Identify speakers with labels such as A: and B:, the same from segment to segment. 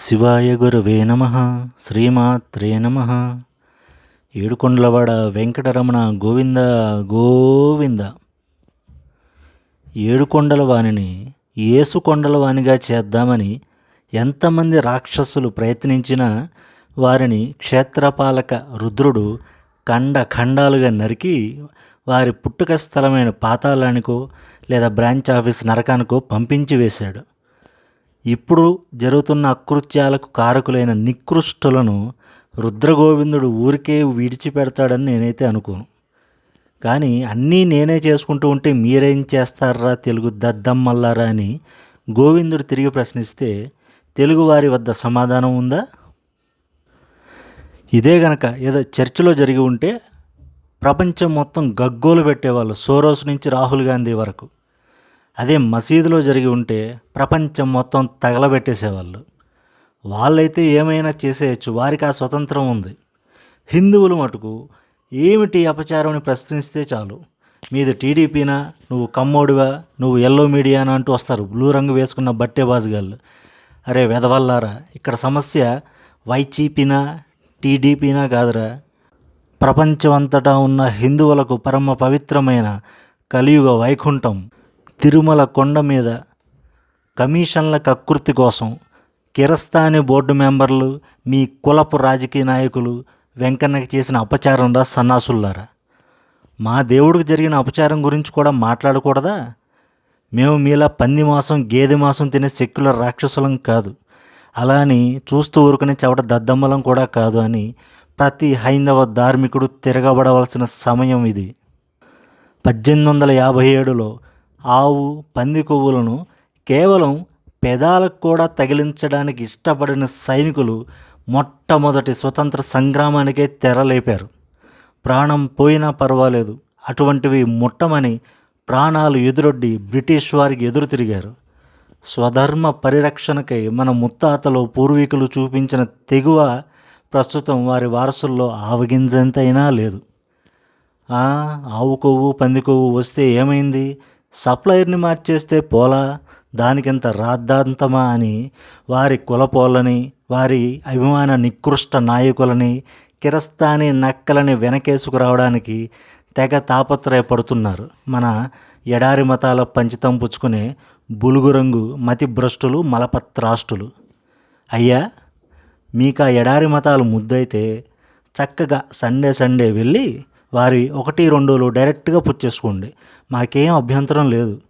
A: శివాయ గురువే నమ శ్రీమాత్రే నమ. ఏడుకొండలవాడ వెంకటరమణ గోవింద గోవింద. ఏడుకొండల వాణిని ఏసుకొండల వాణిగా చేద్దామని ఎంతమంది రాక్షసులు ప్రయత్నించినా వారిని క్షేత్రపాలక రుద్రుడు ఖండ ఖండాలుగా నరికి వారి పుట్టుక స్థలమైన పాతాళానికో లేదా బ్రాంచ్ ఆఫీస్ నరకానికో పంపించి వేశాడు. ఇప్పుడు జరుగుతున్న అకృత్యాలకు కారకులైన నికృష్టులను రుద్రగోవిందుడు ఊరికే విడిచిపెడతాడని నేనైతే అనుకోను. కానీ అన్నీ నేనే చేసుకుంటూ ఉంటే మీరేం చేస్తారా తెలుగు దద్దమ్మల్లారా అని గోవిందుడు తిరిగి ప్రశ్నిస్తే తెలుగువారి వద్ద సమాధానం ఉందా? ఇదే గనక ఏదో చర్చిలో జరిగి ఉంటే ప్రపంచం మొత్తం గగ్గోలు పెట్టేవాళ్ళు సోరోస్ నుంచి రాహుల్ గాంధీ వరకు. అదే మసీదులో జరిగి ఉంటే ప్రపంచం మొత్తం తగలబెట్టేసేవాళ్ళు. వాళ్ళైతే ఏమైనా చేసేయచ్చు వారికి ఆ స్వతంత్రం ఉంది. హిందువులు మటుకు ఏమిటి అపచారం ప్రశ్నిస్తే చాలు. మీది టీడీపీనా? నువ్వు కమ్మోడివా? నువ్వు ఎల్లో మీడియానా అంటూ వస్తారు బ్లూ రంగు వేసుకున్న బట్టే బాజుగాళ్ళు అరే వెదవల్లారా ఇక్కడ సమస్య వైచీపీనా టీడీపీనా కాదురా. ప్రపంచమంతటా ఉన్న హిందువులకు పరమ పవిత్రమైన కలియుగ వైకుంఠం. తిరుమల కొండ మీద కమిషన్ల కకృతి కోసం కిరస్తాని బోర్డు మెంబర్లు మీ కులపు రాజకీయ నాయకులు వెంకన్నకి చేసిన అపచారం రా సన్నాసుల్లారా. మా దేవుడికి జరిగిన అపచారం గురించి కూడా మాట్లాడకూడదా? మేము మీలా పంది మాసం గేదె మాసం తినే సెక్యులర్ రాక్షసులం కాదు. అలా అని చూస్తూ ఊరుకునే చవట దద్దమ్మలం కూడా కాదు అని ప్రతి హైందవ ధార్మికుడు తిరగబడవలసిన సమయం ఇది. పద్దెనిమిది వందల యాభై ఏడులో ఆవు పంది కొవ్వులను కేవలం పెదాలకు కూడా తగిలించడానికి ఇష్టపడిన సైనికులు మొట్టమొదటి స్వతంత్ర సంగ్రామానికే తెరలేపారు. ప్రాణం పోయినా పర్వాలేదు. అటువంటివి ముట్టమని ప్రాణాలు ఎదురొడ్డి బ్రిటిష్ వారికి ఎదురు తిరిగారు. స్వధర్మ పరిరక్షణకై మన ముత్తాతలు పూర్వీకులు చూపించిన తెగువ ప్రస్తుతం వారి వారసుల్లో ఆవగింజంతైనా లేదు. ఆవు కొవ్వు పంది కొవ్వు వస్తే ఏమైంది? సప్లయర్ని మార్చేస్తే పోలా? దానికింత రాద్ధాంతమా అని వారి కులపోలని వారి అభిమాన నికృష్ట నాయకులని కిరస్తాని నక్కలని వెనకేసుకురావడానికి తెగ తాపత్రయపడుతున్నారు. మన ఎడారి మతాల పంచితం పుచ్చుకునే బులుగు రంగు మతి భ్రష్టులు మలపత్రాష్టులు. అయ్యా మీకు ఆ ఎడారి మతాలు ముద్దైతే చక్కగా సండే సండే వెళ్ళి వారి ఒకటి రెండులు డైరెక్ట్గా పుచ్చేసుకోండి మాకేం అభ్యంతరం లేదు.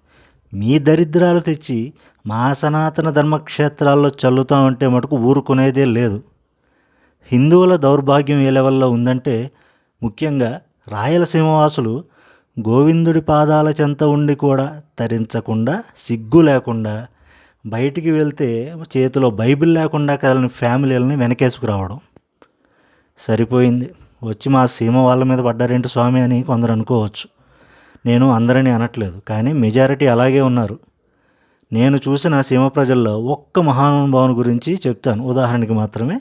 A: మీ దరిద్రాలు తెచ్చి మా సనాతన ధర్మక్షేత్రాల్లో చల్లుతామంటే మటుకు ఊరుకునేదే లేదు. హిందువుల దౌర్భాగ్యం ఏ లెవెల్లో ఉందంటే ముఖ్యంగా రాయలసీమవాసులు గోవిందుడి పాదాల చెంత ఉండి కూడా తరించకుండా సిగ్గు లేకుండా బయటికి వెళ్తే చేతిలో బైబిల్ లేకుండా కదలని ఫ్యామిలీలని వెనకేసుకురావడం. సరిపోయింది. వచ్చి మా సీమ వాళ్ళ మీద పడ్డారేంటి స్వామి అని కొందరు అనుకోవచ్చు. నేను అందరినీ అనట్లేదు కానీ మెజారిటీ అలాగే ఉన్నారు. నేను చూసిన సీమ ప్రజల్లో ఒక్క మహానుభావుని గురించి చెప్తాను. ఉదాహరణకి మాత్రమే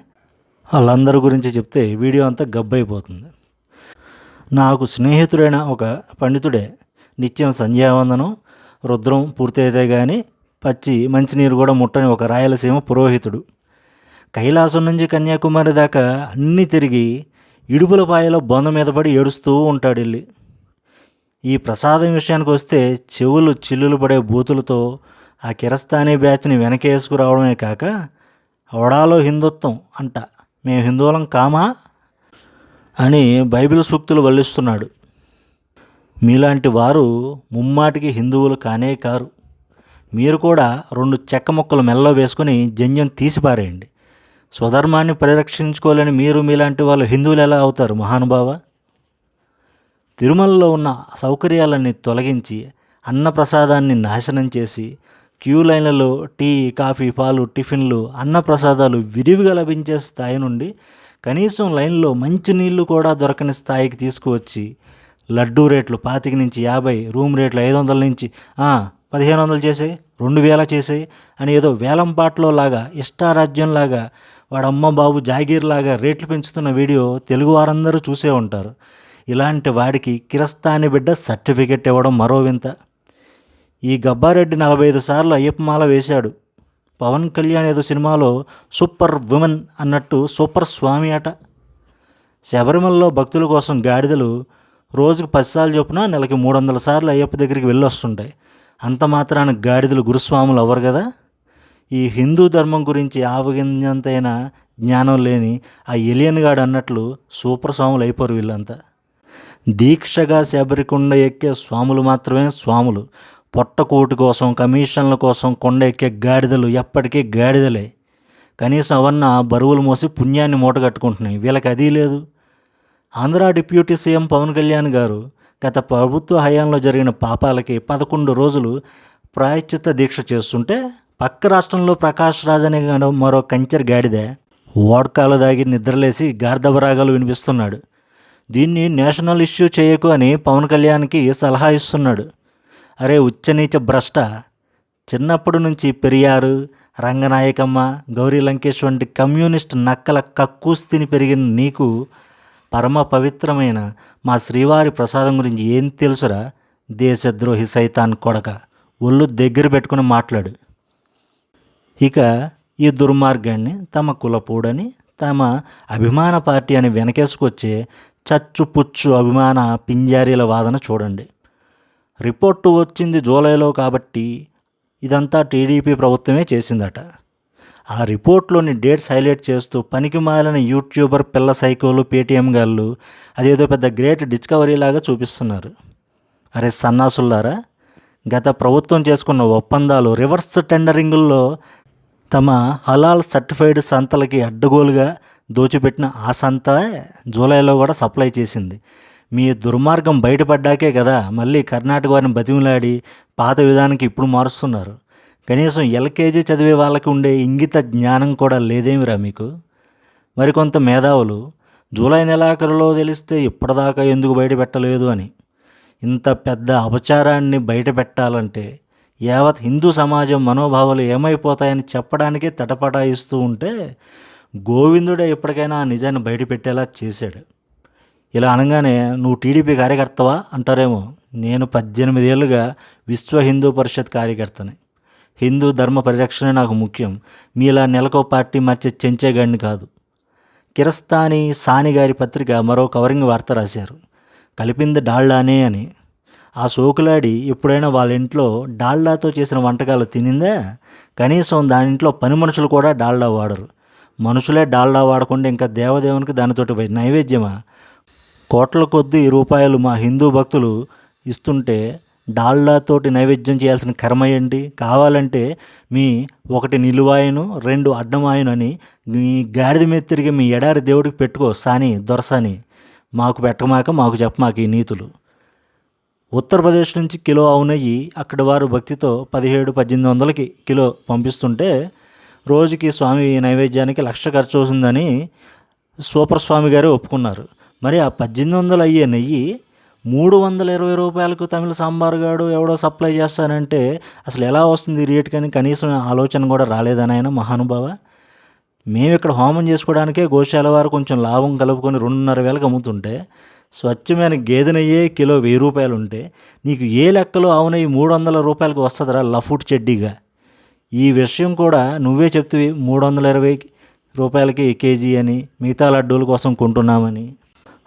A: వాళ్ళందరి గురించి చెప్తే వీడియో అంతా గబ్బైపోతుంది నాకు స్నేహితుడైన ఒక పండితుడే నిత్యం సంధ్యావందనం రుద్రం పూర్తయితే కానీ పచ్చి మంచినీరు కూడా ముట్టని ఒక రాయలసీమ పురోహితుడు. కైలాసం నుంచి కన్యాకుమారి దాకా అన్నీ తిరిగి ఇడుపులపాయలో బొంద మీద పడి ఏడుస్తూ ఉంటాడు వెళ్ళి ఈ ప్రసాదం విషయానికి వస్తే చెవులు చిల్లులు పడే బూతులతో ఆ కిరస్తానీ బ్యాచ్ని వెనకేసుకురావడమే కాక అవడాలో హిందుత్వం అంట. మేము హిందువులం కామా? అని బైబిల్ సూక్తులు వల్లిస్తున్నాడు. మీలాంటి వారు ముమ్మాటికి హిందువులు కానే కారు. మీరు కూడా రెండు చెక్క ముక్కలు మెల్లో వేసుకొని జంజం తీసిపారేయండి. స్వధర్మాన్ని పరిరక్షించుకోలేని మీరు మీలాంటి వాళ్ళు హిందువులు ఎలా అవుతారు మహానుభావ? తిరుమలలో ఉన్న సౌకర్యాలన్నీ తొలగించి అన్నప్రసాదాన్ని నాశనం చేసి క్యూ లైన్లలో టీ కాఫీ పాలు టిఫిన్లు అన్నప్రసాదాలు విరివిగా లభించే స్థాయి నుండి కనీసం లైన్లో మంచినీళ్ళు కూడా దొరకని స్థాయికి తీసుకువచ్చి లడ్డూ రేట్లు పాతిక నుంచి యాభై రూమ్ రేట్లు ఐదు వందల నుంచి పదిహేను వందలు చేసే రెండు వేల చేసే అని ఏదో వేలం పాటలో లాగా ఇష్టారాజ్యంలాగా వాడమ్మ బాబు జాగీర్ లాగా రేట్లు పెంచుతున్న వీడియో తెలుగు వారందరూ చూసే ఉంటారు. ఇలాంటి వాడికి కిరస్తాని బిడ్డ సర్టిఫికెట్ ఇవ్వడం మరో వింత. ఈ గబ్బారెడ్డి నలభై ఐదు సార్లు అయ్యప్పమాల వేశాడు. పవన్ కళ్యాణ్ ఏదో సినిమాలో సూపర్ విమెన్ అన్నట్టు సూపర్ స్వామి అట. శబరిమలలో భక్తుల కోసం గాడిదలు రోజుకు పదిసార్లు చొప్పున నెలకి మూడు వందల సార్లు అయ్యప్ప దగ్గరికి వెళ్ళొస్తుంటాయి. అంత మాత్రాన గాడిదలు గురుస్వాములు అవ్వరు కదా? ఈ హిందూ ధర్మం గురించి ఆవగింజంతైనా జ్ఞానం లేని ఆ ఎలియన్ గాడు అన్నట్లు సూపర్ స్వాములు అయిపోరు వీళ్ళంతా. దీక్షగా శబరికొండ ఎక్కే స్వాములు మాత్రమే స్వాములు. పొట్టకూటి కోసం కమిషన్ల కోసం కొండ ఎక్కే గాడిదలు ఎప్పటికీ గాడిదలే. కనీసం అవన్న బరువులు మోసి పుణ్యాన్ని మూటగట్టుకుంటున్నాయి వీళ్ళకి అది లేదు. ఆంధ్ర డిప్యూటీ సీఎం పవన్ కళ్యాణ్ గారు గత ప్రభుత్వ హయాంలో జరిగిన పాపాలకి పదకొండు రోజులు ప్రాయశ్చిత్త దీక్ష చేస్తుంటే పక్క రాష్ట్రంలో ప్రకాష్ రాజ్ అనే మరో కంచర్ గాడిద ఓడ్కాలు దాగి నిద్రలేసి గార్ధవరాగాలు వినిపిస్తున్నాడు. దీన్ని నేషనల్ ఇష్యూ చేయకు అని పవన్ కళ్యాణ్కి సలహా ఇస్తున్నాడు. అరే ఉచ్చనీచ భ్రష్ట! చిన్నప్పటి నుంచి పెరియారు రంగనాయకమ్మ గౌరీ లంకేష్ వంటి కమ్యూనిస్ట్ నక్కల కక్కుస్తిని పెరిగిన నీకు పరమ పవిత్రమైన మా శ్రీవారి ప్రసాదం గురించి ఏం తెలుసురా? దేశద్రోహి సైతాన్ కొడక! ఒళ్ళు దగ్గర పెట్టుకుని మాట్లాడు. ఇక ఈ దుర్మార్గాన్ని తమ కులపోడని తమ అభిమాన పార్టీ అని వెనకేసుకొచ్చే చచ్చు పుచ్చు అభిమాన పింజారీల వాదన చూడండి. రిపోర్టు వచ్చింది జూలైలో కాబట్టి ఇదంతా టీడీపీ ప్రభుత్వమే చేసిందట. ఆ రిపోర్ట్లోని డేట్స్ హైలైట్ చేస్తూ పనికి మాలిన యూట్యూబర్ పిల్ల సైకోలు పేటీఎం గాళ్ళు అదేదో పెద్ద గ్రేట్ డిస్కవరీ లాగా చూపిస్తున్నారు. అరే సన్నాసుల్లారా గత ప్రభుత్వం చేసుకున్న ఒప్పందాలు రివర్స్ టెండరింగుల్లో తమ హలాల్ సర్టిఫైడ్ సంతలకి అడ్డగోలుగా దోచిపెట్టిన ఆ సంత జూలైలో కూడా సప్లై చేసింది. మీ దుర్మార్గం బయటపడ్డాకే కదా మళ్ళీ కర్ణాటక వారిని బతిమిలాడి పాత విధానానికి ఇప్పుడు మారుస్తున్నారు. కనీసం ఎల్కేజీ చదివే వాళ్ళకి ఉండే ఇంగిత జ్ఞానం కూడా లేదేమిరా మీకు? మరికొంత మేధావులు జూలై నెలాఖరులో తెలిస్తే ఇప్పటిదాకా ఎందుకు బయట పెట్టలేదు అని. ఇంత పెద్ద అపచారాన్ని బయట పెట్టాలంటే యావత్ హిందూ సమాజం మనోభావాలు ఏమైపోతాయని చెప్పడానికే తటపటాయిస్తూ ఉంటే గోవిందుడే ఇప్పటికైనా ఆ నిజాన్ని బయటపెట్టేలా చేశాడు. ఇలా అనగానే నువ్వు టీడీపీ కార్యకర్తవా? అంటారేమో. నేను పద్దెనిమిది ఏళ్ళుగా విశ్వ హిందూ పరిషత్ కార్యకర్తని. హిందూ ధర్మ పరిరక్షణ నాకు ముఖ్యం. మీలా నెలకో పార్టీ మార్చే చెంచేగాడిని కాదు. కిరస్తాని సాని గారి పత్రిక మరో కవరింగ్ వార్త రాశారు. కలిపింది డాళ్ళానే అని. ఆ సోకులాడి ఎప్పుడైనా వాళ్ళ ఇంట్లో డాల్డాతో చేసిన వంటకాలు తినిందా? కనీసం దాని ఇంట్లో పని మనుషులు కూడా డాల్డా వాడరు. మనుషులే డాల్డా వాడకుండా ఇంకా దేవదేవునికి దానితోటి నైవేద్యమా? కోట్ల కొద్దీ రూపాయలు మా హిందూ భక్తులు ఇస్తుంటే డాల్డాతోటి నైవేద్యం చేయాల్సిన కర్మ ఏంటి? కావాలంటే మీ ఒకటి నిలువాయను రెండు అడ్డమాయను అని మీ గాడిద మీద తిరిగి మీ ఎడారి దేవుడికి పెట్టుకో సాని దొరసాని. మాకు పెట్టమాక మాకు చెప్పమాక ఈ నీతులు. ఉత్తరప్రదేశ్ నుంచి కిలో ఆవు నెయ్యి అక్కడి వారు భక్తితో పదిహేడు పద్దెనిమిది వందలకి కిలో పంపిస్తుంటే రోజుకి స్వామి నైవేద్యానికి లక్ష ఖర్చు అవుతుందని సూపర్ స్వామి గారు ఒప్పుకున్నారు. మరి ఆ పద్దెనిమిది వందలు అయ్యే నెయ్యి మూడు వందల ఇరవై రూపాయలకు తమిళ సాంబార్ గాడు ఎవడో సప్లై చేస్తానంటే అసలు ఎలా వస్తుంది రేట్ కానీ కనీసం ఆలోచన కూడా రాలేదని ఆయన మహానుభావ? మేము ఇక్కడ హోమం చేసుకోవడానికే గోశాల వారు కొంచెం లాభం కలుపుకొని రెండున్నర వేలకు అమ్ముతుంటే స్వచ్ఛమైన గేదెనయ్యే కిలో వెయ్యి రూపాయలు ఉంటే నీకు ఏ లెక్కలో ఆవు నెయ్యి మూడు వందల రూపాయలకు వస్తుందిరా లఫుట్ చెడ్డీగా? ఈ విషయం కూడా నువ్వే చెప్తివి మూడు వందల ఇరవై రూపాయలకి కేజీ అని మిగతా లడ్డూల కోసం కొంటున్నామని.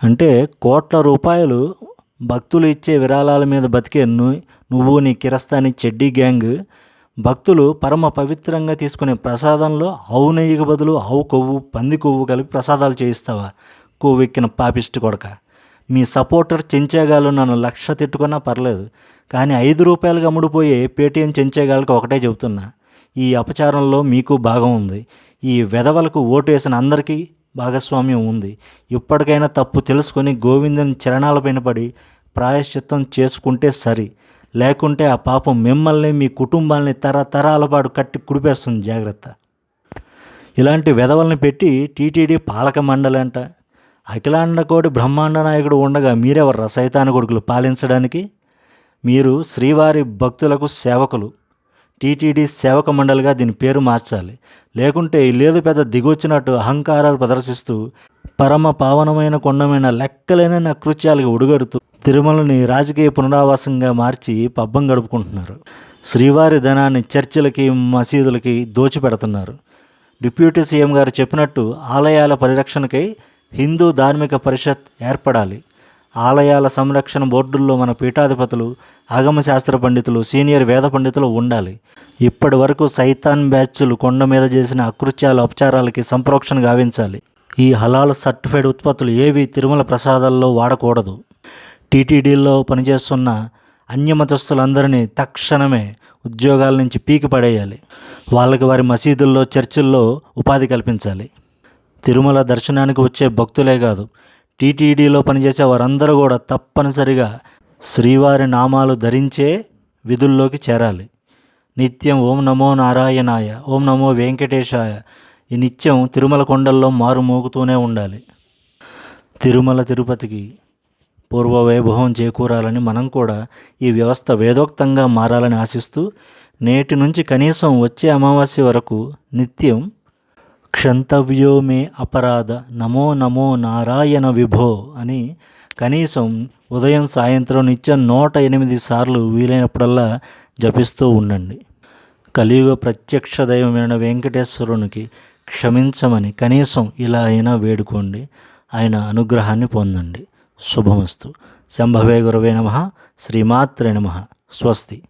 A: అంటే కోట్ల రూపాయలు భక్తులు ఇచ్చే విరాళాల మీద బతికే నువ్వు నీ కిరస్తాని చెడ్డీ గ్యాంగ్ భక్తులు పరమ పవిత్రంగా తీసుకునే ప్రసాదంలో ఆవు నెయ్యికి బదులు ఆవు కొవ్వు పంది కొవ్వు కలిపి ప్రసాదాలు చేయిస్తావా? కొవ్వెక్కిన పాపిష్టి కొడక. మీ సపోర్టర్ చెంచాగాలు నన్ను లక్ష తిట్టుకున్నా పర్లేదు కానీ ఐదు రూపాయలుగా అమ్ముడుపోయే పేటీఎం చెంచాగాళ్ళకి ఒకటే చెబుతున్నా. ఈ అపచారంలో మీకు భాగం ఉంది. ఈ వెధవలకు ఓటు వేసిన అందరికీ భాగస్వామ్యం ఉంది. ఇప్పటికైనా తప్పు తెలుసుకొని గోవిందని చరణాలపైన పడి ప్రాయశ్చిత్తం చేసుకుంటే సరి. లేకుంటే ఆ పాపం మిమ్మల్ని మీ కుటుంబాల్ని తరతరాల పాటు కట్టి కుడిపేస్తుంది జాగ్రత్త. ఇలాంటి వెధవల్ని పెట్టి టీటీడీ పాలక మండలి అంట అఖిలాండ కోటి బ్రహ్మాండ నాయకుడు ఉండగా మీరెవర్రా? సైతాన కొడుకులు పాలించడానికి? మీరు శ్రీవారి భక్తులకు సేవకులు. టీటీడీ సేవక మండలిగా దీని పేరు మార్చాలి. లేకుంటే లేదు పెద్ద దిగొచ్చినట్టు అహంకారాలు ప్రదర్శిస్తూ పరమ పావనమైన కొండమైన లెక్కలేని అకృత్యాలకు ఉడుగడుతూ తిరుమలని రాజకీయ పునరావాసంగా మార్చి పబ్బం గడుపుకుంటున్నారు. శ్రీవారి ధనాన్ని చర్చిలకి మసీదులకి దోచిపెడుతున్నారు. డిప్యూటీ సీఎం గారు చెప్పినట్టు ఆలయాల పరిరక్షణకై హిందూ ధార్మిక పరిషత్ ఏర్పడాలి. ఆలయాల సంరక్షణ బోర్డుల్లో మన పీఠాధిపతులు ఆగమశాస్త్ర పండితులు సీనియర్ వేద పండితులు ఉండాలి. ఇప్పటి వరకు సైతాన్ బ్యాచ్లు కొండ మీద చేసిన అకృత్యాల ఉపచారాలకి సంప్రోక్షణ గావించాలి. ఈ హలాల్ సర్టిఫైడ్ ఉత్పత్తులు ఏవి తిరుమల ప్రసాదాల్లో వాడకూడదు. టీటీడీలో పనిచేస్తున్న అన్యమతస్థులందరినీ తక్షణమే ఉద్యోగాల నుంచి పీకి పడేయాలి. వాళ్ళకి వారి మసీదుల్లో చర్చిల్లో ఉపాధి కల్పించాలి. తిరుమల దర్శనానికి వచ్చే భక్తులే కాదు టీటీడీలో పనిచేసే వారందరూ కూడా తప్పనిసరిగా శ్రీవారి నామాలు ధరించే విధుల్లోకి చేరాలి. నిత్యం ఓం నమో నారాయణాయ ఓం నమో వెంకటేశాయ ఈ నిత్యం తిరుమల కొండల్లో మారుమోగుతూనే ఉండాలి. తిరుమల తిరుపతికి పూర్వ వైభవం చేకూరాలని మనం కూడా ఈ వ్యవస్థ వేదోక్తంగా మారాలని ఆశిస్తూ నేటి నుంచి కనీసం వచ్చే అమావాస్య వరకు నిత్యం క్షంతవ్యో మే అపరాధ నమో నమో నారాయణ విభో అని కనీసం ఉదయం సాయంత్రం నిత్యం నూట ఎనిమిది సార్లు వీలైనప్పుడల్లా జపిస్తూ ఉండండి. కలియుగ ప్రత్యక్ష దైవమైన వెంకటేశ్వరునికి క్షమించమని కనీసం ఇలా అయినా వేడుకోండి. ఆయన అనుగ్రహాన్ని పొందండి. శుభమస్తు. శంభవే గురవే నమ. శ్రీమాత్రే నమ. స్వస్తి.